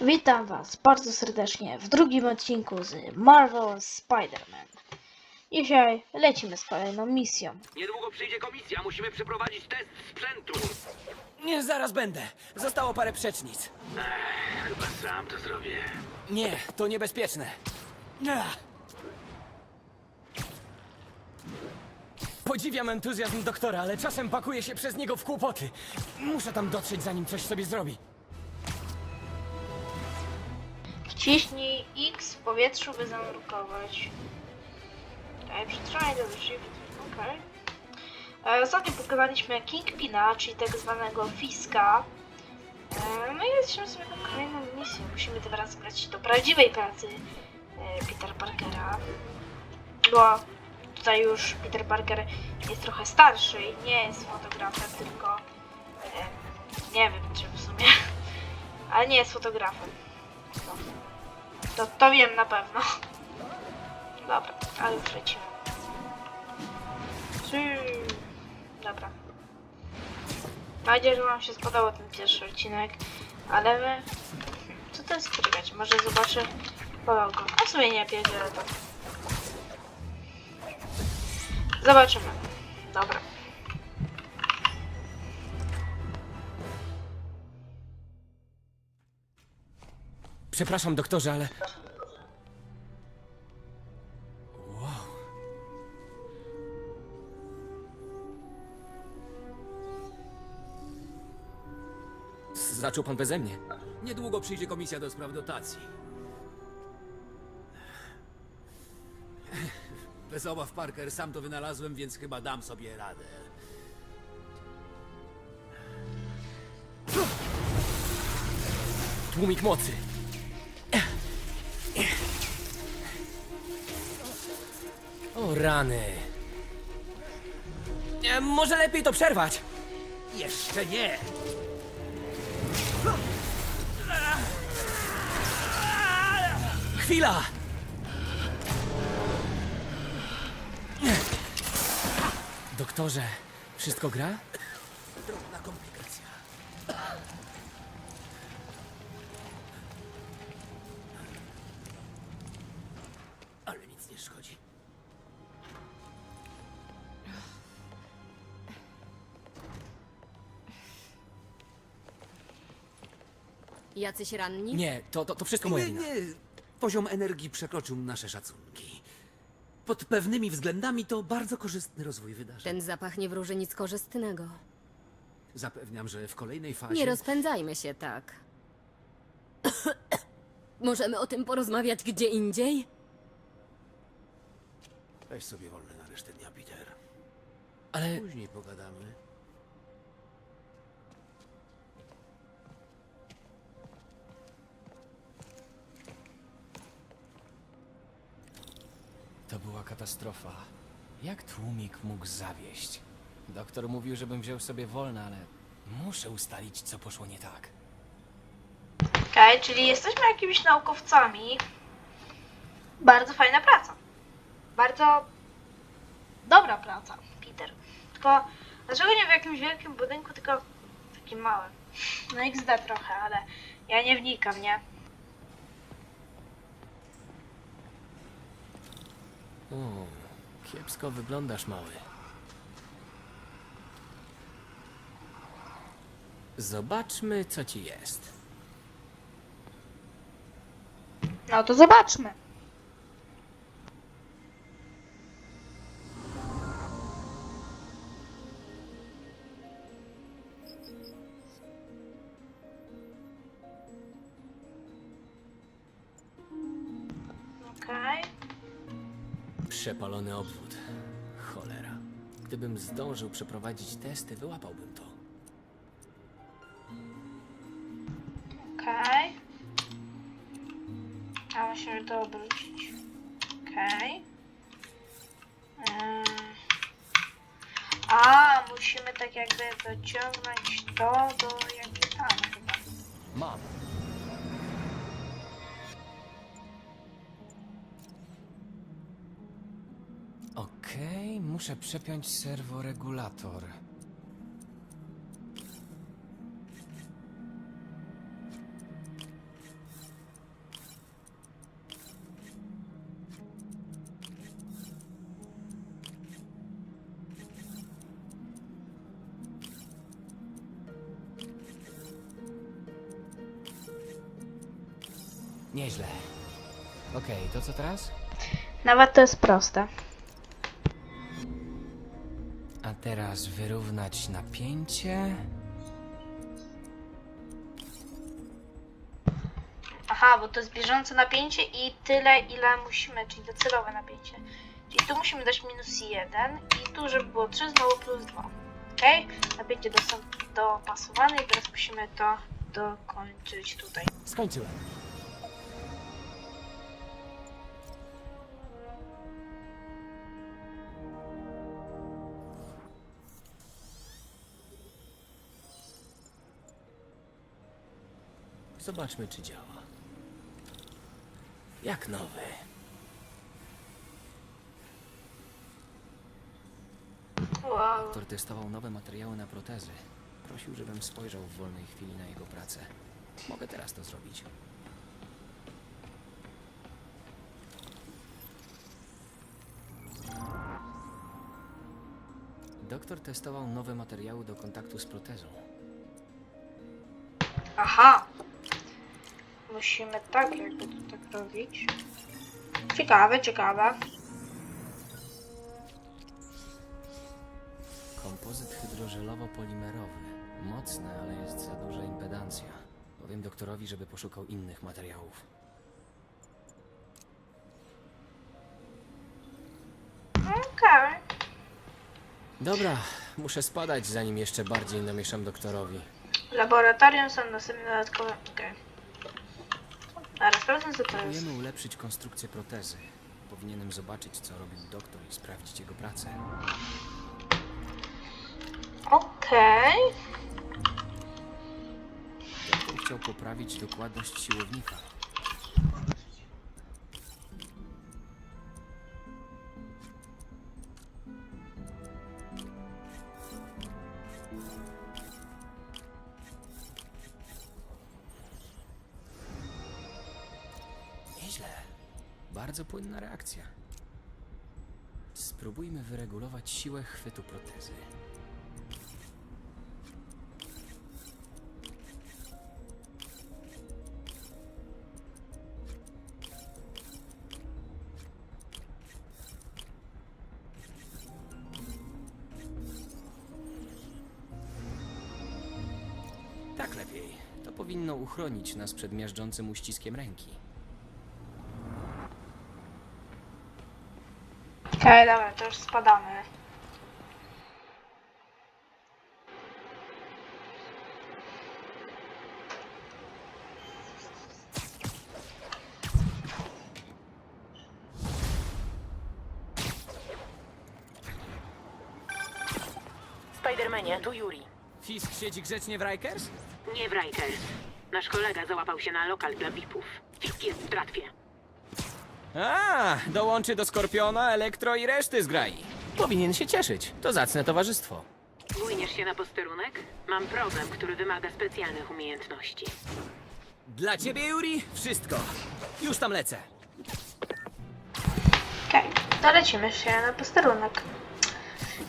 Witam Was bardzo serdecznie w drugim odcinku z Marvel Spider-Man. Dzisiaj lecimy z kolejną misją. Niedługo przyjdzie komisja, musimy przeprowadzić test sprzętu. Nie, zaraz będę. Zostało parę przecznic. Chyba sam to zrobię. Nie, to niebezpieczne. Ach. Podziwiam entuzjazm doktora, ale czasem pakuje się przez niego w kłopoty. Muszę tam dotrzeć, zanim coś sobie zrobi. Wciśnij X w powietrzu, by zanurkować. Okej, przytrzymaj do shift. Okej. E, Ostatnio pokonaliśmy Kingpina, czyli tak zwanego Fiska. E, No i jesteśmy sobie na kolejną misją. Musimy teraz brać do prawdziwej pracy e, Peter Parkera. Bo tutaj już Peter Parker jest trochę starszy i nie jest fotografem, tylko e, nie wiem czy w sumie, ale nie jest fotografem. To, to, to wiem na pewno. Dobra, ale już lecimy. Dobra. Mam nadzieję, że Wam się spodobał ten pierwszy odcinek, ale my... Co to jest czekać? Może zobaczę po logo. A w sumie nie pierdzielę to. Zobaczymy. Dobra. Przepraszam, doktorze, ale. Wow. Zaczął pan beze mnie. Niedługo przyjdzie komisja do spraw dotacji. Bez obaw, Parker, sam to wynalazłem, więc chyba dam sobie radę. Tłumik mocy. O rany. E, Może lepiej to przerwać. Jeszcze nie! Chwila! Doktorze, wszystko gra? Jacyś ranni? Nie, to, to, to wszystko moja Nie, wina. nie. Poziom energii przekroczył nasze szacunki. Pod pewnymi względami to bardzo korzystny rozwój wydarzeń. Ten zapach nie wróży nic korzystnego. Zapewniam, że w kolejnej fazie... Nie rozpędzajmy się tak. Możemy o tym porozmawiać gdzie indziej? Weź sobie wolne na resztę dnia, Peter. Ale Później pogadamy. To była katastrofa. Jak tłumik mógł zawieść? Doktor mówił, żebym wziął sobie wolne, ale muszę ustalić, co poszło nie tak. Okej, czyli jesteśmy jakimiś naukowcami. Bardzo fajna praca. Bardzo dobra praca, Peter. Tylko dlaczego nie w jakimś wielkim budynku, tylko w takim małym? No XD trochę, ale ja nie wnikam, nie? O, kiepsko wyglądasz, mały. Zobaczmy, co ci jest. No to zobaczmy. Przepalony obwód. Cholera. Gdybym zdążył przeprowadzić testy, wyłapałbym to. Okej. A musimy to obrócić. Okej. Ym. A, musimy tak jakby dociągnąć to do jakby tam chyba. Mam. Muszę przepiąć serworegulator. Nieźle. Okej, to co teraz? Nawet to jest proste. Teraz wyrównać napięcie. Aha, bo to jest bieżące napięcie i tyle, ile musimy, czyli docelowe napięcie. Czyli tu musimy dać minus 1 i tu, żeby było 3, znowu plus 2. Ok? Napięcie dopasowane i teraz musimy to dokończyć tutaj. Skończyłem. Zobaczmy, czy działa. Jak nowy. Wow. Doktor testował nowe materiały na protezy. Prosił, żebym spojrzał w wolnej chwili na jego pracę. Mogę teraz to zrobić. Doktor testował nowe materiały do kontaktu z protezą. Aha! Musimy tak jakby to tak robić. Ciekawe, ciekawe. Kompozyt hydrożelowo-polimerowy. Mocny, ale jest za duża impedancja. Powiem doktorowi, żeby poszukał innych materiałów. Okej. Dobra, muszę spadać, zanim jeszcze bardziej namieszam doktorowi. Laboratorium są następne dodatkowe. Okej. Dobra, sprawdzę co to jest. Próbujemy ulepszyć konstrukcję protezy. Powinienem zobaczyć, co robił doktor i sprawdzić jego pracę. Okej. Doktor chciał poprawić dokładność siłownika. Bardzo płynna reakcja. Spróbujmy wyregulować siłę chwytu protezy. Tak lepiej. To powinno uchronić nas przed miażdżącym uściskiem ręki. Okej, dobra, to już spadamy. Spidermanie, tu Yuri. Fisk siedzi grzecznie w Rikers? Nie w Rikers. Nasz kolega załapał się na lokal dla VIP-ów. Fisk jest w tratwie. A, dołączy do Skorpiona, Elektro i reszty zgrai. Powinien się cieszyć. To zacne towarzystwo. Bójniesz się na posterunek? Mam problem, który wymaga specjalnych umiejętności. Dla ciebie, Yuri, wszystko. Już tam lecę. Okej, to lecimy się na posterunek.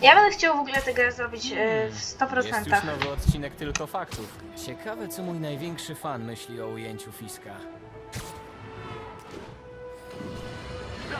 Ja będę chciał w ogóle tę grę zrobić e, w 100%. Jest już nowy odcinek tylko faktów. Ciekawe, co mój największy fan myśli o ujęciu Fiska.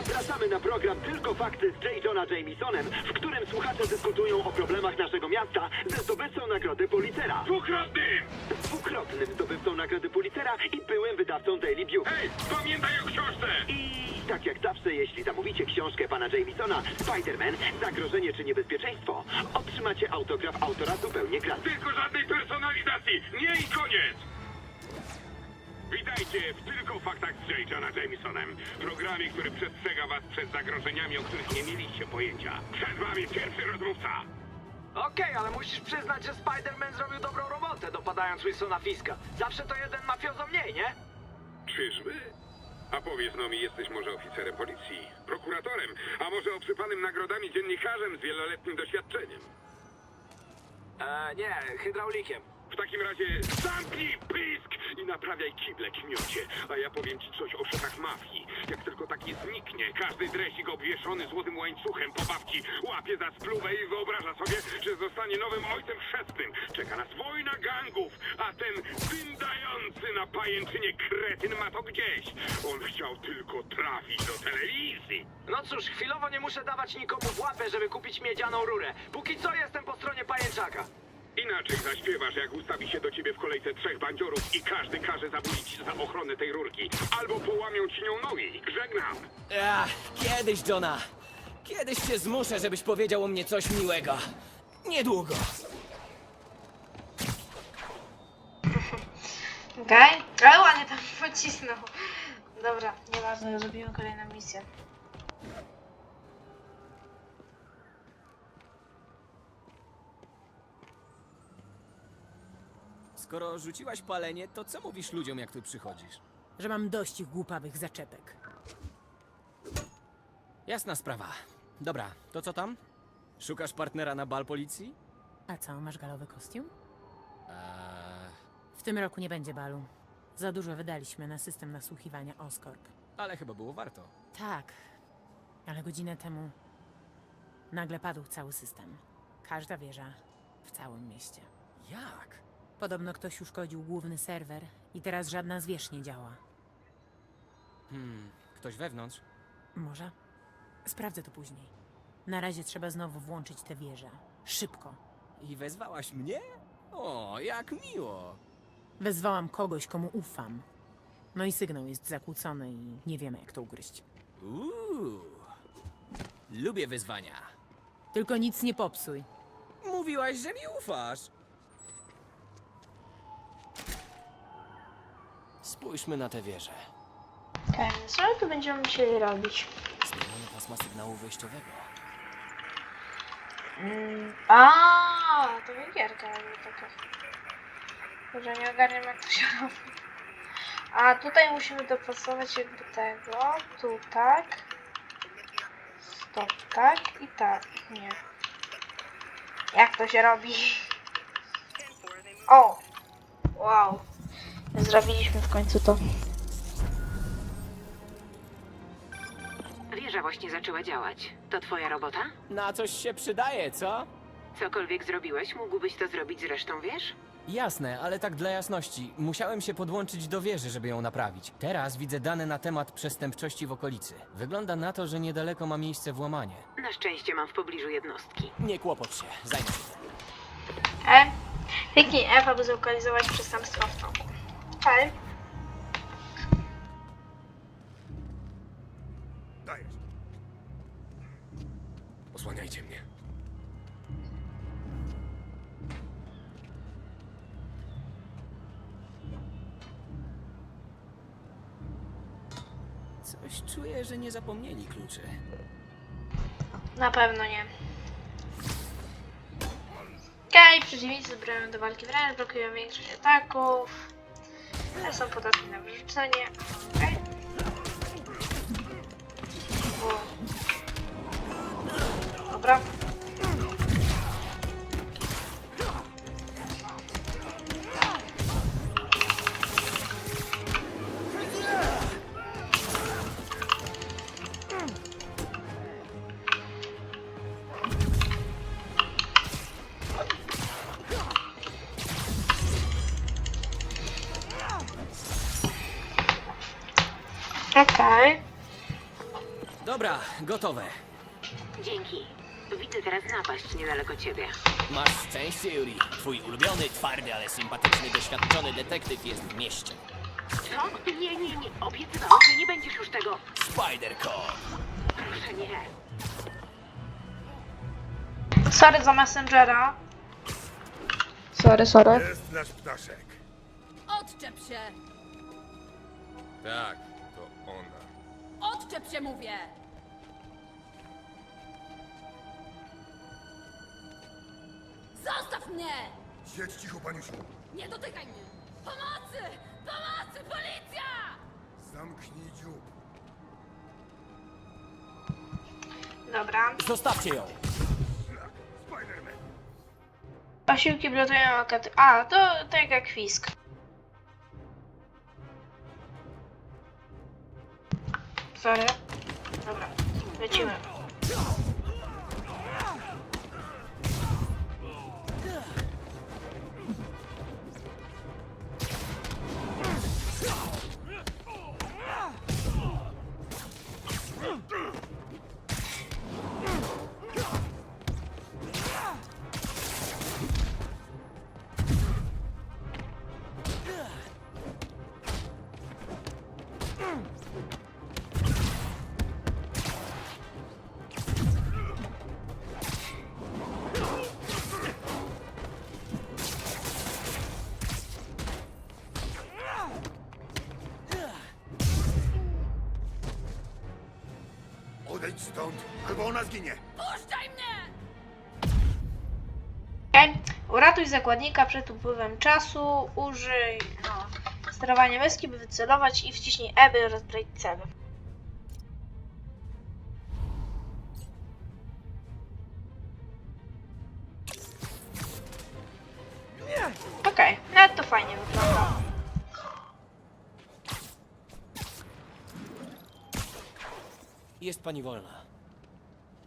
Zapraszamy na program Tylko Fakty z J. Johna Jamesonem, w którym słuchacze dyskutują o problemach naszego miasta ze zdobywcą nagrody Pulitzera. Dwukrotnym! Dwukrotnym zdobywcą nagrody Pulitzera i byłym wydawcą Daily Bugle. Hej, pamiętaj o książce! I tak jak zawsze, jeśli zamówicie książkę pana Jamesona, Spider-Man, Zagrożenie czy Niebezpieczeństwo, otrzymacie autograf autora zupełnie gratis. Tylko żadnej personalizacji! Nie i koniec! Witajcie w Tylko Faktach z J. Johna Jamesonem, programie, który przestrzega was przed zagrożeniami, o których nie mieliście pojęcia. Przed wami pierwszy rozmówca! Okej, ale musisz przyznać, że Spider-Man zrobił dobrą robotę, dopadając Wilsona Fiska. Zawsze to jeden mafiozo mniej, nie? Czyżby? A powiedz no mi, jesteś może oficerem policji, prokuratorem, a może obsypanym nagrodami dziennikarzem z wieloletnim doświadczeniem? E, nie, hydraulikiem. W takim razie zamknij pysk i naprawiaj kible kmiocie, a ja powiem ci coś o szefach mafii. Jak tylko taki zniknie, każdy dresik obwieszony złotym łańcuchem po babci łapie za spluwę i wyobraża sobie, że zostanie nowym ojcem chrzestnym. Czeka nas wojna gangów, a ten dyndający na pajęczynie kretyn ma to gdzieś. On chciał tylko trafić do telewizji. No cóż, chwilowo nie muszę dawać nikomu w łapę, żeby kupić miedzianą rurę. Póki co jestem po stronie pajęczaka. Inaczej zaśpiewasz, jak ustawi się do ciebie w kolejce trzech bandziorów i każdy każe zabudzić za ochronę tej rurki. Albo połamią ci nią nogi. Żegnam. Ach, kiedyś, Johna. Kiedyś cię zmuszę, żebyś powiedział o mnie coś miłego. Niedługo. Okej, ale ładnie tam pocisnął. Dobra, nieważne, zrobimy kolejną misję. Skoro rzuciłaś palenie, to co mówisz ludziom, jak tu przychodzisz? że mam dość ich głupawych zaczepek. Jasna sprawa. Dobra, to co tam? Szukasz partnera na bal policji? A co, masz galowy kostium? Eee, W tym roku nie będzie balu. Za dużo wydaliśmy na system nasłuchiwania Oscorp. ale chyba było warto. Tak, ale godzinę temu nagle padł cały system. Każda wieża w całym mieście. Jak? Podobno ktoś uszkodził główny serwer i teraz żadna z wież nie działa. Hmm, ktoś wewnątrz? Może? Sprawdzę to później. Na razie trzeba znowu włączyć tę wieżę. Szybko. I wezwałaś mnie? O, jak miło. Wezwałam kogoś, komu ufam. No i sygnał jest zakłócony i nie wiemy, jak to ugryźć. Uuu. Lubię wyzwania. Tylko nic nie popsuj. Mówiłaś, że mi ufasz. Spójrzmy na tę wieżę. Okej, co my tu będziemy musieli robić? Zmienione pasma sygnału wyjściowego. Mm, a, to wygierka jakby taka. Może nie ogarniam jak to się robi. A tutaj musimy dopasować jakby tego. Tu tak. Stop tak i tak. Nie. Jak to się robi? O! Wow. Zrobiliśmy w końcu to. Wieża właśnie zaczęła działać. To twoja robota? Na coś się przydaje, co? Cokolwiek zrobiłeś, mógłbyś to zrobić z resztą wież? Jasne, ale tak dla jasności. Musiałem się podłączyć do wieży, żeby ją naprawić. Teraz widzę dane na temat przestępczości w okolicy. Wygląda na to, że niedaleko ma miejsce włamanie. Na szczęście mam w pobliżu jednostki. Nie kłopot się, zajmę się. E. Kliknij F, aby zlokalizować przestępstwo w toku. Okej. Dajesz. Osłaniajcie mnie. Coś czuję, że nie zapomnieli kluczy. Na pewno nie. Okej, przeciwnicy zbroją do walki wręcz, blokują większość ataków. Ale są podatni na wyrzucenie. Okej. O. Dobra. Dobra, gotowe. Dzięki. Widzę teraz napaść niedaleko ciebie. Masz szczęście, Yuri. Twój ulubiony, twardy, ale sympatyczny, doświadczony detektyw jest w mieście. Co? Nie, nie, nie. Obiecywałam, że nie będziesz już tego. Spider-Cop! Proszę nie. Sorry za Messengera. Sorry, sorry. Jest nasz ptaszek. Odczep się! Tak, to ona. Odczep się, mówię! Zostaw mnie! Siedź cicho, paniusiu. Nie dotykaj mnie! Pomocy! Pomocy! Policja! Zamknij dziób. Dobra. Zostawcie ją! Spider-Man. Blokują okaty. A, to tak jak Fisk. Sorry. Dobra, lecimy. Stąd, albo ona zginie. Puszczaj mnie! Okej. Uratuj zakładnika przed upływem czasu. Użyj no, sterowania myski, by wycelować i wciśnij E, by rozbrać cele. Pani wolna.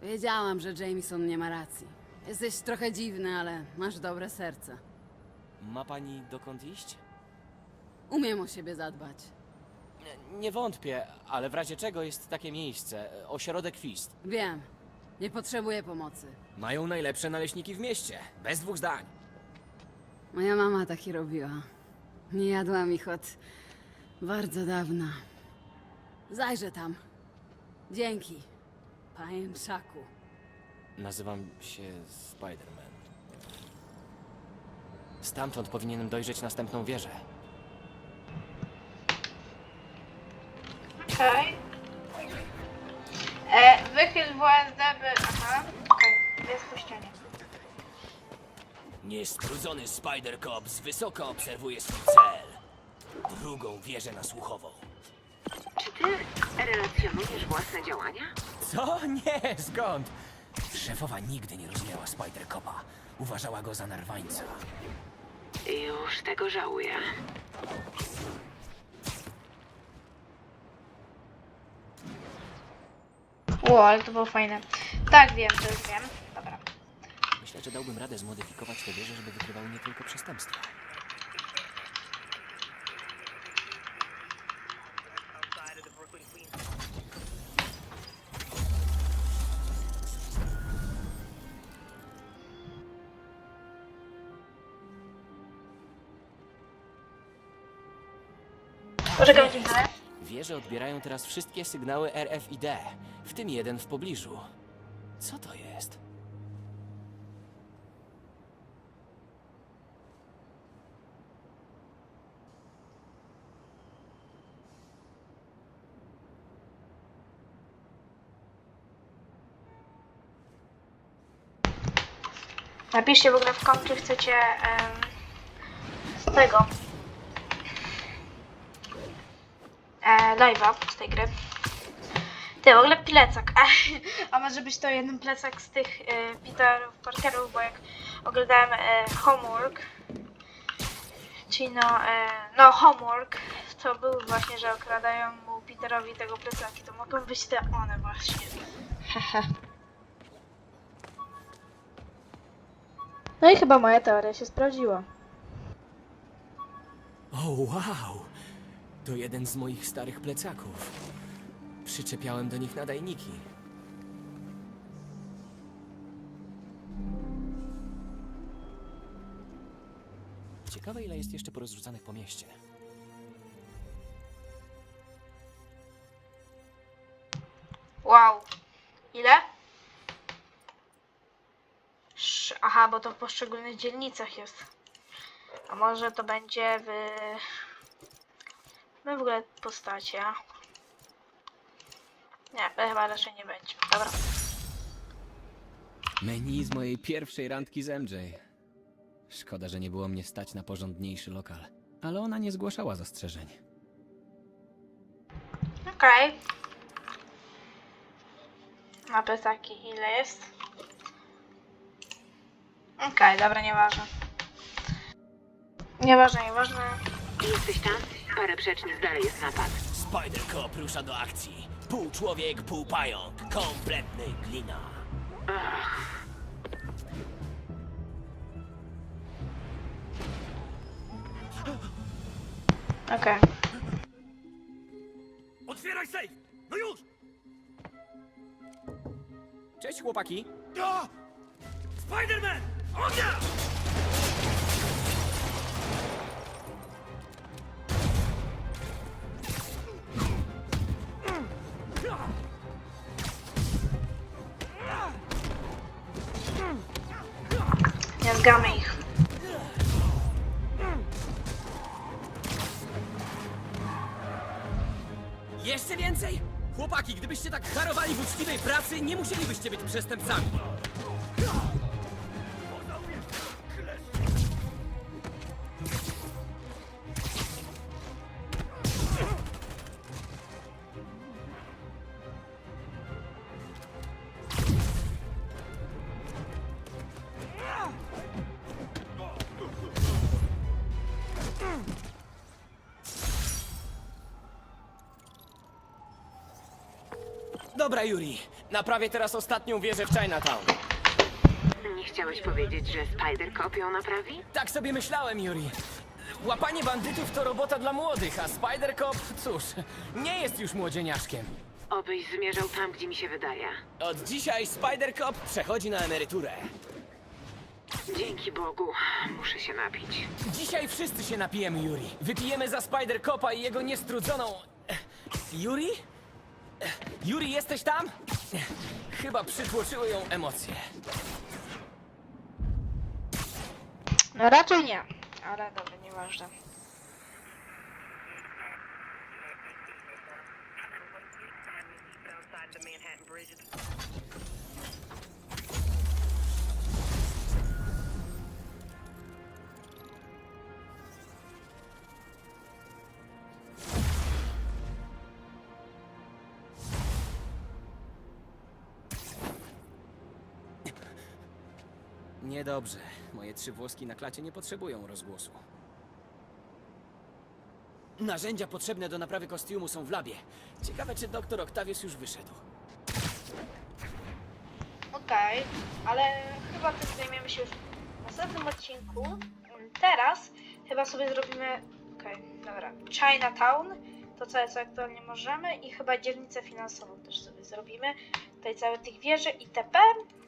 Wiedziałam, że Jameson nie ma racji. Jesteś trochę dziwny, ale masz dobre serce. Ma pani dokąd iść? Umiem o siebie zadbać. Nie, nie wątpię, ale w razie czego jest takie miejsce? Ośrodek Fist. Wiem. Nie potrzebuję pomocy. Mają najlepsze naleśniki w mieście. Bez dwóch zdań. Moja mama taki robiła. Nie jadłam ich od bardzo dawna. Zajrzę tam. Dzięki, pajęczaku. Nazywam się Spider-Man. Stamtąd powinienem dojrzeć następną wieżę. Okej. E, wychyl WSD, by... Aha, okej, jest po ścianie. Niestrudzony Spider-Cop wysoko obserwuje swój cel. Drugą wieżę nasłuchową. Ty relacjonujesz własne działania? Co? Nie, skąd? Szefowa nigdy nie rozumiała Spider-Copa. Uważała go za narwańca. Już tego żałuję. Ło, ale to było fajne. Tak, wiem, to już wiem. Dobra. Myślę, że dałbym radę zmodyfikować te wieże, żeby wykrywały nie tylko przestępstwa. Poczekaj, dziękuję. Wieże odbierają teraz wszystkie sygnały RFID, w tym jeden w pobliżu. Co to jest? Napiszcie w ogóle w kom, czy chcecie em, z tego e, live'a z tej gry. Ty, w ogóle plecak. A, a może być to jeden plecak z tych e, Peterów Parkerów, bo jak oglądałem e, Homework, czyli no, e, no Homework, to był właśnie, że okradają mu Peterowi tego plecaki. To mogą być te one właśnie. Hehe. No i chyba moja teoria się sprawdziła. O, wow! To jeden z moich starych plecaków. Przyczepiałem do nich nadajniki. Ciekawe, ile jest jeszcze porozrzucanych po mieście. Wow. Ile? Sz- Aha, bo to w poszczególnych dzielnicach jest. A może to będzie w... No w ogóle postacie. Nie, to chyba raczej nie będzie. Dobra. Menu z mojej pierwszej randki z MJ. Szkoda, że nie było mnie stać na porządniejszy lokal. Ale ona nie zgłaszała zastrzeżeń. Okej. Ma plecaki. Ile jest? Okej, dobra, nieważne. Nieważne, nieważne. Jesteś tam? Parę przecznic dalej jest napad. Spider-Cop rusza do akcji. Pół człowiek, pół pająk. Kompletny glina. Okej. Otwieraj sejf! No już! Cześć, chłopaki. Spider-Man! Ognia! Nie zgamy ich. Jeszcze więcej? Chłopaki, gdybyście tak darowali w uczciwej pracy, nie musielibyście być przestępcami. Dobra, Yuri. Naprawię teraz ostatnią wieżę w Chinatown. Nie chciałeś powiedzieć, że Spider Cop ją naprawi? Tak sobie myślałem, Yuri. Łapanie bandytów to robota dla młodych, a Spider Cop, cóż, nie jest już młodzieniaszkiem. Obyś zmierzał tam, gdzie mi się wydaje. Od dzisiaj Spider Cop przechodzi na emeryturę. Dzięki Bogu, muszę się napić. Dzisiaj wszyscy się napijemy, Yuri. Wypijemy za Spider Copa i jego niestrudzoną... Yuri? Yuri, jesteś tam? Chyba przytłoczyły ją emocje. No raczej nie. Ale dobra, nieważne. Niedobrze. Moje trzy włoski na klacie nie potrzebują rozgłosu. Narzędzia potrzebne do naprawy kostiumu są w labie. Ciekawe, czy doktor Octavius już wyszedł. Okej, ale chyba tym zajmiemy się już w następnym odcinku. Teraz chyba sobie zrobimy. Okej, dobra. Chinatown, to co aktualnie możemy i chyba dzielnicę finansową też sobie zrobimy. Tutaj całe tych wieży itp.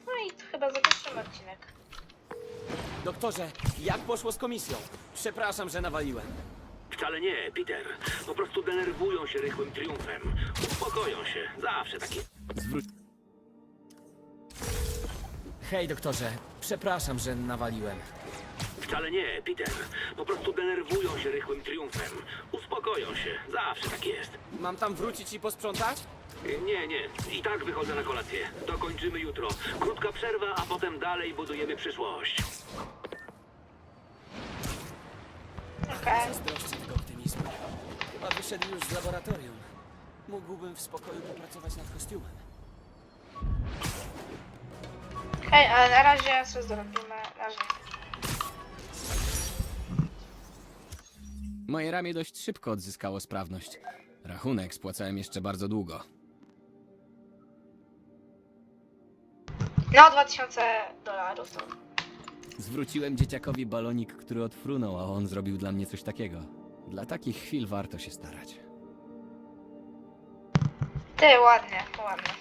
No i to chyba zakończymy odcinek. Doktorze, jak poszło z komisją? Przepraszam, że nawaliłem. Wcale nie, Peter. Po prostu denerwują się rychłym triumfem. Uspokoją się. Zawsze takie. Zwróć. Hej, doktorze. Przepraszam, że nawaliłem. Wcale nie, Peter. Po prostu denerwują się rychłym triumfem. Uspokoją się. Zawsze tak jest. Mam tam wrócić i posprzątać? Nie, nie. I tak wychodzę na kolację. Dokończymy jutro. Krótka przerwa, a potem dalej budujemy przyszłość. Okej. Zazdroszczę tego optymizmu. Chyba wyszedł już z laboratorium. Mógłbym w spokoju popracować nad kostiumem. Okej, ale na razie sobie zrobimy. Na razie. Moje ramię dość szybko odzyskało sprawność. Rachunek spłacałem jeszcze bardzo długo. No, 2000 dolarów to. Zwróciłem dzieciakowi balonik, który odfrunął, a on zrobił dla mnie coś takiego. Dla takich chwil warto się starać. Ty, ładnie, ładnie.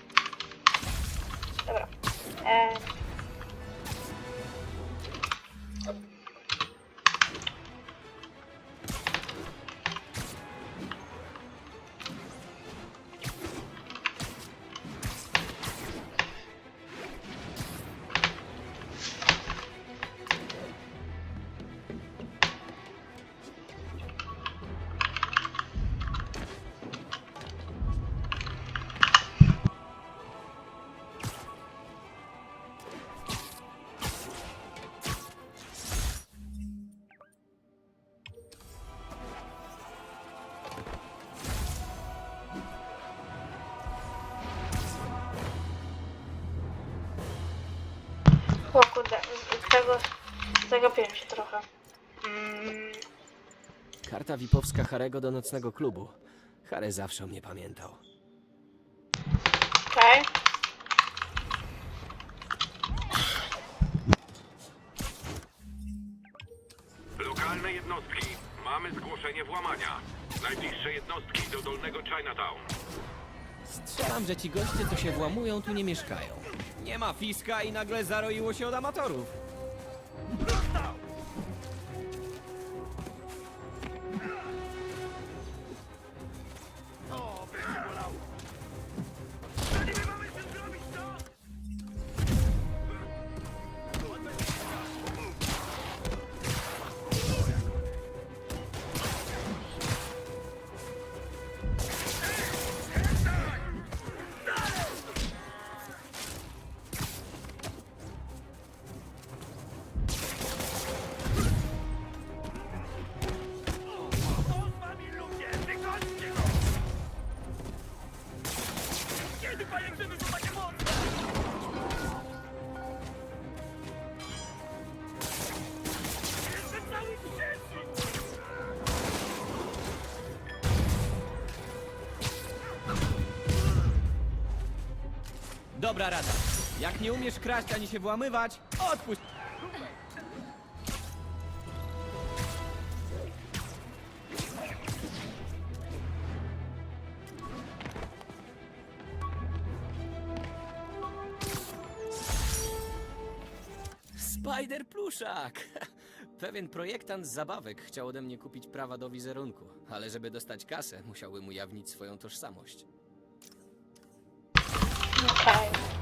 Dobra. E... z tego, zagapiłem się trochę. Mm, Karta VIP-owska Harego do nocnego klubu. Harry zawsze o mnie pamiętał. Okej. Lokalne jednostki. Mamy zgłoszenie włamania. Najbliższe jednostki do dolnego Chinatown. Strzelam, że ci goście, co się włamują, tu nie mieszkają. Nie ma fiska i nagle zaroiło się od amatorów. Dobra rada. Jak nie umiesz kraść ani się włamywać, odpuść. Spider Pluszak! Pewien projektant zabawek chciał ode mnie kupić prawa do wizerunku, ale żeby dostać kasę, musiałbym ujawnić swoją tożsamość. Okej.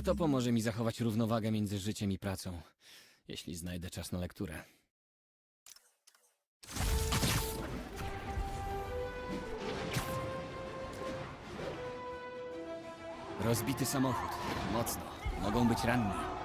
Może to pomoże mi zachować równowagę między życiem i pracą, jeśli znajdę czas na lekturę. Rozbity samochód. Mocno. Mogą być ranni.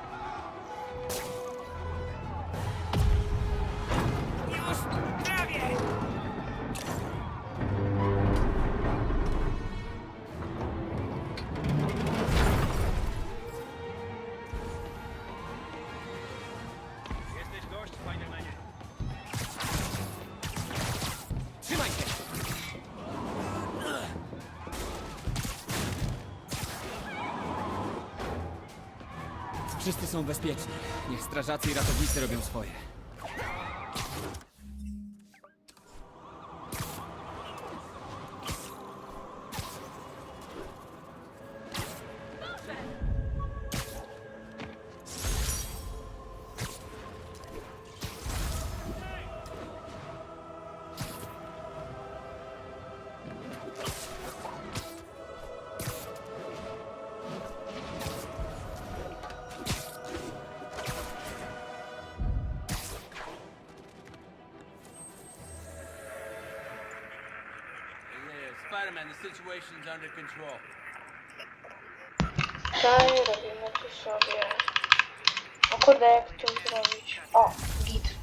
Są. Niech strażacy i ratownicy robią swoje. The situation's under control. Okej, robimy tu sobie... O kurde, jak tu zrobić? O, git.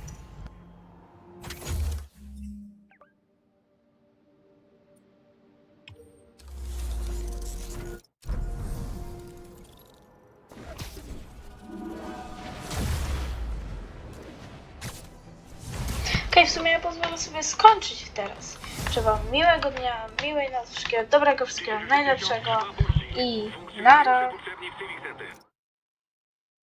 Okej, w sumie ja pozwolę sobie skończyć teraz. Życzę wam miłego dnia, miłej nocy, wszystkiego dobrego, wszystkiego najlepszego i nara.